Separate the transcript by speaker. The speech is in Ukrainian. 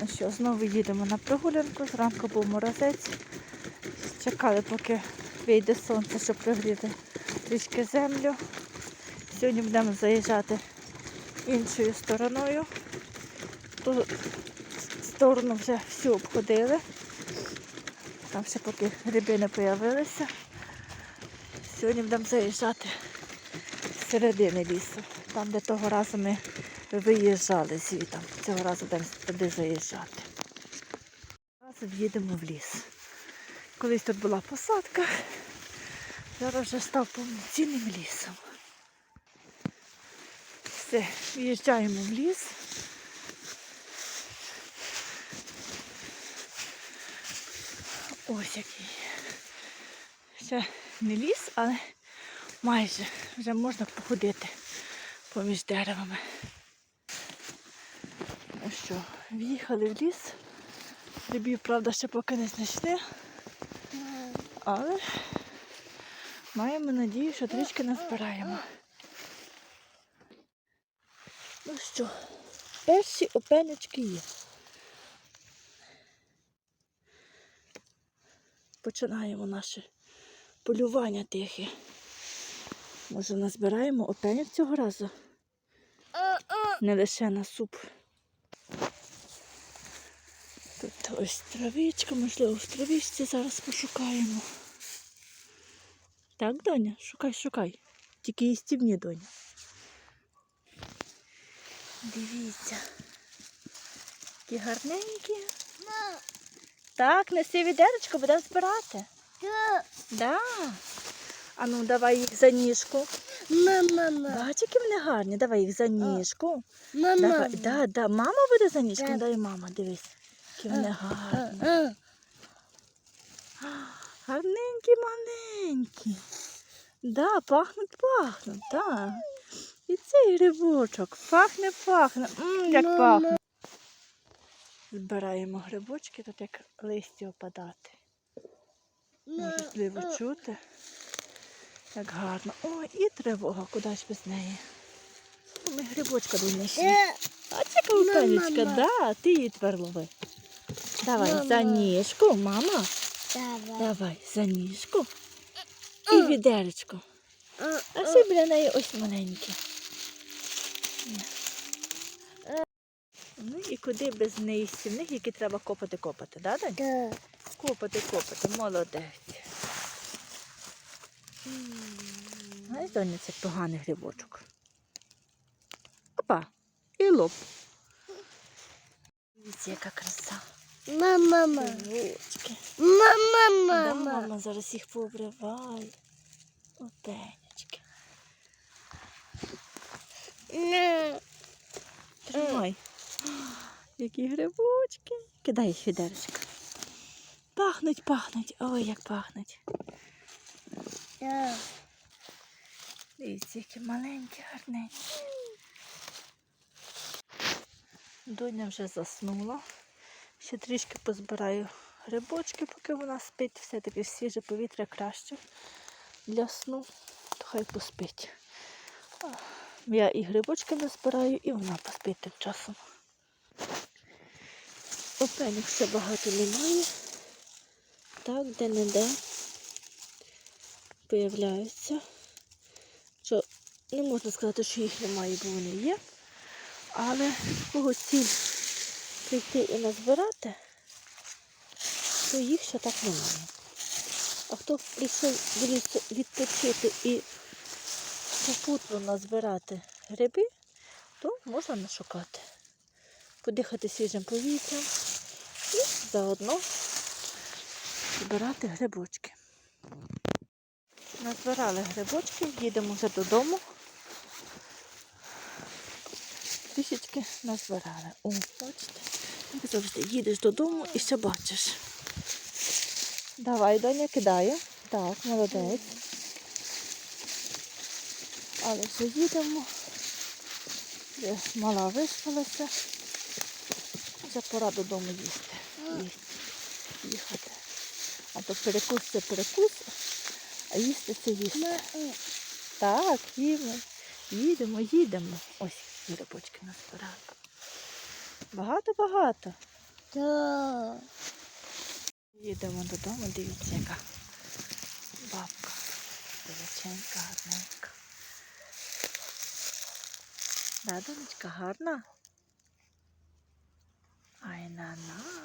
Speaker 1: Ну що, знову їдемо на прогулянку. Зранку був морозець. Чекали, поки вийде сонце, щоб пригріти трішки землю. Сьогодні будемо заїжджати іншою стороною. Ту сторону вже всю обходили. Там ще поки гриби не з'явилися. Сьогодні будемо заїжджати з середини лісу, там, де того разу ми виїжджали звідти. Цього разу будемо туди заїжджати. Разу в'їдемо в ліс. Колись тут була посадка, зараз вже став повноцінним лісом. Все, в'їжджаємо в ліс. Ось який. Ще не ліс, але майже вже можна походити поміж деревами. Що, в'їхали в ліс. Грибів, правда, ще поки не знайшли, але маємо надію, що трішки назбираємо. Ну що, перші опенечки є. Починаємо наше полювання тихе. Може, назбираємо опеньок цього разу? Не лише на суп. Тут ось травичка, можливо, в травичці зараз пошукаємо. Так, доня, шукай, шукай. Тільки їстівні, доня. Дивіться. Які гарненькі. Так, неси відерочку, будемо збирати. Да. А ну давай їх за ніжку.
Speaker 2: Мама,
Speaker 1: Бач, які вони гарні. Давай їх за ніжку.
Speaker 2: мама,
Speaker 1: Давай, да, да. Мама буде за?
Speaker 2: Так.
Speaker 1: Дай мама, дивись. Які вони гарні. Гарненькі, маленькі. Да, пахнуть, пахнуть, так. І цей грибочок. Пахне, пахне. М, як пахне. Збираємо грибочки, тут як листя опадати. Можливо чути. Як гарно. О, і тривога, куди ж без неї. Ми грибочка донесли. А це каутанечка,
Speaker 2: Мама.
Speaker 1: да, ти її тепер лови. Давай, за
Speaker 2: Мама.
Speaker 1: ніжку, мама.
Speaker 2: Давай.
Speaker 1: Давай, за ніжку. І відеречко. А ще біля неї ось маленькі. Ну і куди без неї неїстівних, які треба копати, копати, да, Дань?
Speaker 2: Да.
Speaker 1: Копати, копати, молодець. Знаєш, Доня, це поганий грибочок. Опа, і лоб. Дивіться, яка краса.
Speaker 2: Мама, мама,
Speaker 1: Грибочки.
Speaker 2: мама,
Speaker 1: Да,
Speaker 2: мама.
Speaker 1: мама зараз їх пообриває. Опенечки. Тримай. Які грибочки. Кидай їх відерочка. Пахнуть, пахнуть. Ой, як пахнуть.
Speaker 2: Да.
Speaker 1: Дивіться, які маленькі, гарненькі. Доня вже заснула. Ще трішки позбираю грибочки, поки вона спить. Все-таки свіже повітря краще для сну, то хай поспить. Я і грибочки назбираю, і вона поспить тим часом. Опенів ще багато немає. Так, де-не-де появляються. Що не можна сказати, що їх немає, бо вони є. Але кого ціль прийти і назбирати, то їх ще так немає. А хто прийшов відпочити і попутно назбирати гриби, то можна нашукати. Подихати свіжим повітрям і заодно збирати грибочки. Назбирали грибочки, їдемо вже додому. Назбирали. О, бачите, як завжди їдеш додому і все бачиш. Давай, Доня, кидаю. Так, молодець. Але вже їдемо. Мала виспалася. Вже пора додому їсти. Їсти. Їхати. А то перекус це перекус, а їсти це їсти. Так, їдемо, їдемо, їдемо. Ось грибочки назбирали. Багато-багато.
Speaker 2: Да.
Speaker 1: Їдемо додому, дивіться, яка бабка. Величенька, гарненька. Да, донечка, гарна? Ай на на.